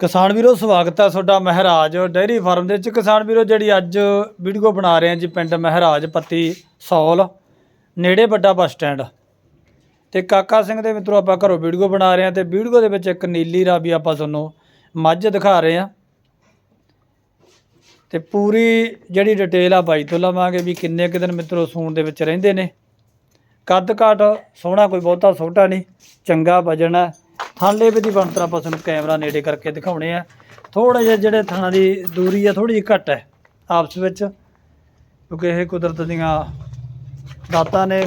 ਕਿਸਾਨ ਵੀਰੋ, ਸਵਾਗਤ ਹੈ ਤੁਹਾਡਾ ਮਹਿਰਾਜ ਡੇਅਰੀ ਫਾਰਮ ਦੇ ਵਿੱਚ। ਕਿਸਾਨ ਵੀਰੋ, ਜਿਹੜੀ ਅੱਜ ਵੀਡੀਓ ਬਣਾ ਰਹੇ ਹਾਂ ਜੀ ਪਿੰਡ ਮਹਿਰਾਜ ਪੱਤੀ ਸੌਲ, ਨੇੜੇ ਵੱਡਾ ਬੱਸ ਸਟੈਂਡ। ਤੇ ਕਾਕਾ ਸਿੰਘ ਦੇ ਮਿੱਤਰੋ, ਆਪਾਂ ਘਰੋਂ ਵੀਡੀਓ ਬਣਾ ਰਹੇ ਹਾਂ ਤੇ ਵੀਡੀਓ ਦੇ ਵਿੱਚ ਇੱਕ ਨੀਲੀ ਰਾਵੀ ਆਪਾਂ ਤੁਹਾਨੂੰ ਮੱਝ ਦਿਖਾ ਰਹੇ ਹਾਂ। ਤੇ ਪੂਰੀ ਜਿਹੜੀ ਡਿਟੇਲ ਆ ਬਾਈ ਤੋਂ ਲਵਾਂਗੇ ਵੀ ਕਿੰਨੇ ਕੁ ਦਿਨ ਮਿੱਤਰੋ ਸੂਣ ਦੇ ਵਿੱਚ ਰਹਿੰਦੇ ਨੇ। ਕੱਦ ਕਾਟ ਸੋਹਣਾ, ਕੋਈ ਬਹੁਤਾ ਛੋਟਾ ਨਹੀਂ, ਚੰਗਾ ਵਜਨ ਹੈ। ਥਾਲੇ ਵੀ ਦੀ ਬਣਤਰ ਆਪਾਂ ਤੁਹਾਨੂੰ ਕੈਮਰਾ ਨੇੜੇ ਕਰਕੇ ਦਿਖਾਉਣੇ ਆ। ਥੋੜਾ ਜਿਹਾ ਜਿਹੜੇ ਥਾਣਾ ਦੀ ਦੂਰੀ ਆ ਥੋੜੀ ਜਿਹੀ ਘੱਟ ਹੈ ਆਪਸ ਵਿੱਚ, ਕਿਉਂਕਿ ਇਹ ਕੁਦਰਤ ਦੀਆਂ ਦਾਤਾਂ ਨੇ,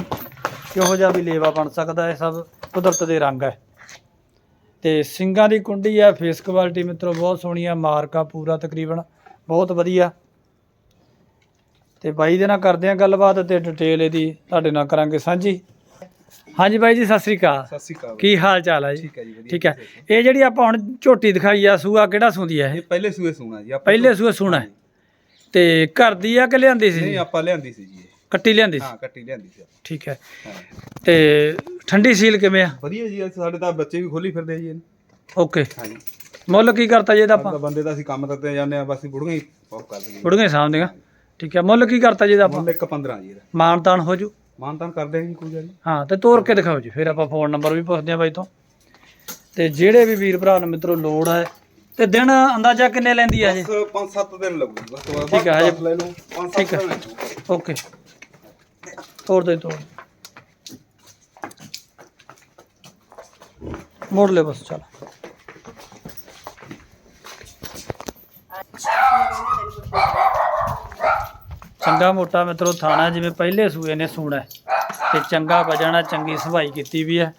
ਕਿਹੋ ਜਿਹਾ ਵੀ ਲੇਵਾ ਬਣ ਸਕਦਾ ਹੈ ਸਭ ਕੁਦਰਤ ਦੇ ਰੰਗ ਹੈ। ਤੇ ਸਿੰਗਾਂ ਦੀ ਕੁੰਡੀ ਆ ਫੇਸ ਕੁਆਲਿਟੀ ਮਿੱਤਰੋ, ਬਹੁਤ ਸੋਹਣੀ ਆ, ਮਾਰਕਾ ਪੂਰਾ ਤਕਰੀਬਨ, ਬਹੁਤ ਵਧੀਆ। ਤੇ ਬਾਈ ਦੇ ਨਾਲ ਕਰਦੇ ਆ ਗੱਲਬਾਤ ਤੇ ਡਿਟੇਲ ਇਹਦੀ ਤੁਹਾਡੇ ਨਾਲ ਕਰਾਂਗੇ ਸਾਂਝੀ। ਹਾਂਜੀ ਬਾਈ ਜੀ ਸਤਿ ਸ੍ਰੀ ਅਕਾਲ। ਸਤਿ ਸ਼੍ਰੀ ਅਕਾਲ ਕੀ ਹਾਲ ਚਾਲ ਹੈ ਜੀ? ਠੀਕ ਹੈ ਜੀ ਵਧੀਆ ਠੀਕ ਹੈ। ਇਹ ਜਿਹੜੀ ਆਪਾਂ ਹੁਣ ਝੋਟੀ ਦਿਖਾਈ ਆ ਸੂਆ ਕਿਹੜਾ ਸੂੰਦੀ ਹੈ ਇਹ? ਪਹਿਲੇ ਸੂਏ ਸੂਣਾ ਜੀ ਆਪਾਂ ਪਹਿਲੇ ਸੂਆ ਸੂਣਾ ਹੈ। ਤੇ ਘਰ ਦੀ ਆ ਕਿ ਲਿਆਂਦੀ ਸੀ ਨਹੀਂ? ਆਪਾਂ ਲਿਆਂਦੀ ਸੀ ਜੀ ਇਹ। ਕੱਟੀ ਲਿਆਂਦੀ ਸੀ? ਹਾਂ ਕੱਟੀ ਲਿਆਂਦੀ ਸੀ। ਆਪਾਂ। ਠੀਕ ਹੈ। ਹਾਂ। ਤੇ ਠੰਡੀ ਸੀਲ ਕਿਵੇਂ ਆ? ਵਧੀਆ ਜੀ ਅੱਜ ਸਾਡੇ ਤਾਂ ਬੱਚੇ ਵੀ ਖੋਲੀ ਫਿਰਦੇ ਜੀ ਇਹਨੂੰ। ਓਕੇ। ਹਾਂਜੀ। ਮੁੱਲ ਕੀ ਕਰਤਾ ਜੀ ਇਹਦਾ ਆਪਾਂ? ਬੰਦੇ ਦਾ ਅਸੀਂ ਕੰਮ ਕਰਦੇ ਜਾਂਦੇ ਆ ਬਸ ਬੁੜੀਆਂ ਹੀ ਪੌਕ ਕਰ ਦਈਏ ਬੁੜੀਆਂ ਸਾਹਮਣੇ ਠੀਕ ਹੈ। ਮੁੱਲ ਕੀ ਕਰਤਾ ਜੀ ਇਹਦਾ ਆਪਾਂ? ਮੁੱਲ ਇੱਕ 15 ਜੀ ਇਹਦਾ। ਮਾਨਤਾਨ ਹੋ ਜੂ? ਮਾਨਤਾਨ ਕਰਦੇ ਆ ਜੀ ਕੋਈ ਗੱਲ ਨਹੀਂ ਹਾਂ ਤੇ ਤੋਰ ਕੇ ਦਿਖਾਓ ਜੀ ਫਿਰ ਆਪਾਂ ਫੋਨ ਨੰਬਰ ਵੀ ਪੁੱਛਦੇ ਆ ਬਾਈ ਤੋਂ। ਤੇ ਜਿਹੜੇ ਵੀ ਵੀਰ ਭਰਾ ਨੂੰ ਮਿੱਤਰੋ ਲੋੜ ਹੈ ਤੇ ਦਿਨ ਅੰਦਾਜ਼ਾ ਕਿੰਨੇ ਲੈਂਦੀ ਆ ਜੀ ਬਸ 5-7 ਦਿਨ ਲੱਗੂ ਜੀ, ਬਸ ਤੋਂ ਠੀਕ ਹੈ, ਹਜੇ- ਲੈ ਲਓ 5-7 ਠੀਕ ਹੈ। ਦਿਨ। ਓਕੇ। ਤੋੜ ਦੇ ਤੋੜ ਮੋੜ ਲੈ ਬਸ ਚਲ। ਚੰਗਾ ਮੋਟਾ ਮਿੱਤਰੋ ਥਾਣਾ ਜਿਵੇਂ ਪਹਿਲੇ ਸੂਏ ਨੇ ਸੂਣਾ ਤੇ ਚੰਗਾ ਵਜਣਾ ਚੰਗੀ ਸਫ਼ਾਈ ਕੀਤੀ ਵੀ ਹੈ।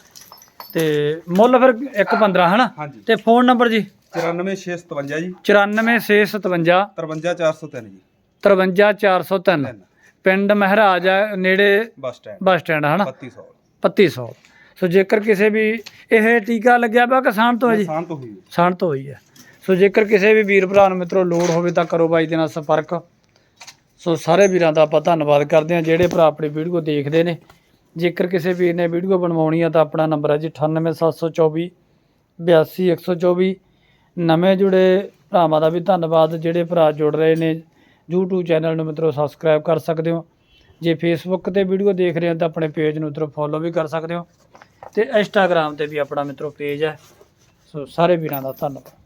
ਤੇ ਮੁੱਲ ਫਿਰ 1.15 ਹਨਾ? ਹਾਂਜੀ। ਤੇ ਫੋਨ ਨੰਬਰ ਜੀ? 94657 ਜੀ। 94657 53403 ਜੀ। 53403 ਤਿੰਨ। ਪਿੰਡ ਮਹਾਰਾਜ ਨੇੜੇ ਬੱਸ ਸਟੈਂਡ। ਬੱਸ ਸਟੈਂਡ ਹਨਾ? 3200 ਪੱਤੀ ਸੌ। ਸੋ ਜੇਕਰ ਕਿਸੇ ਵੀ ਇਹ ਟੀਕਾ ਲੱਗਿਆ ਵਾ ਕਿਸਾਨ ਤੋਂ ਹੈ ਜੀ? ਤੋਂ ਹੋਈ ਹੈ। ਸਾਨ ਤੋਂ ਹੋਈ ਹੈ। ਸੋ ਜੇਕਰ ਕਿਸੇ ਵੀ ਵੀਰ ਭਰਾ ਨੂੰ ਮਿੱਤਰੋ ਲੋੜ ਹੋਵੇ ਤਾਂ ਕਰੋ ਬਾਈ ਦੇ ਨਾਲ ਸੰਪਰਕ। ਸੋ ਸਾਰੇ ਵੀਰਾਂ ਦਾ ਆਪਾਂ ਧੰਨਵਾਦ ਕਰਦੇ ਹਾਂ। ਜਿਹੜੇ ਭਰਾ ਆਪਣੀ ਵੀਡੀਓ ਦੇਖਦੇ ਨੇ, ਜੇਕਰ ਕਿਸੇ ਵੀਰ ਨੇ ਵੀਡੀਓ ਬਣਵਾਉਣੀ ਆ ਤਾਂ ਆਪਣਾ ਨੰਬਰ ਹੈ ਜੀ 98724 82124 ਨਵੇਂ ਜੁੜੇ ਭਰਾਵਾਂ ਦਾ ਵੀ ਧੰਨਵਾਦ। ਜਿਹੜੇ ਭਰਾ ਜੁੜ ਰਹੇ ਨੇ, YouTube ਚੈਨਲ ਨੂੰ ਮਿੱਤਰੋ ਸਬਸਕ੍ਰਾਈਬ ਕਰ ਸਕਦੇ ਹੋ। ਜੇ Facebook ਤੇ ਵੀਡੀਓ ਦੇਖ ਰਹੇ ਹੋ ਤਾਂ ਆਪਣੇ ਪੇਜ ਨੂੰ ਮਿੱਤਰੋ ਫੋਲੋ ਵੀ ਕਰ ਸਕਦੇ ਹੋ। ਤੇ Instagram ਤੇ ਵੀ ਆਪਣਾ ਮਿੱਤਰੋ ਪੇਜ ਹੈ। ਸੋ ਸਾਰੇ ਵੀਰਾਂ ਦਾ ਧੰਨਵਾਦ।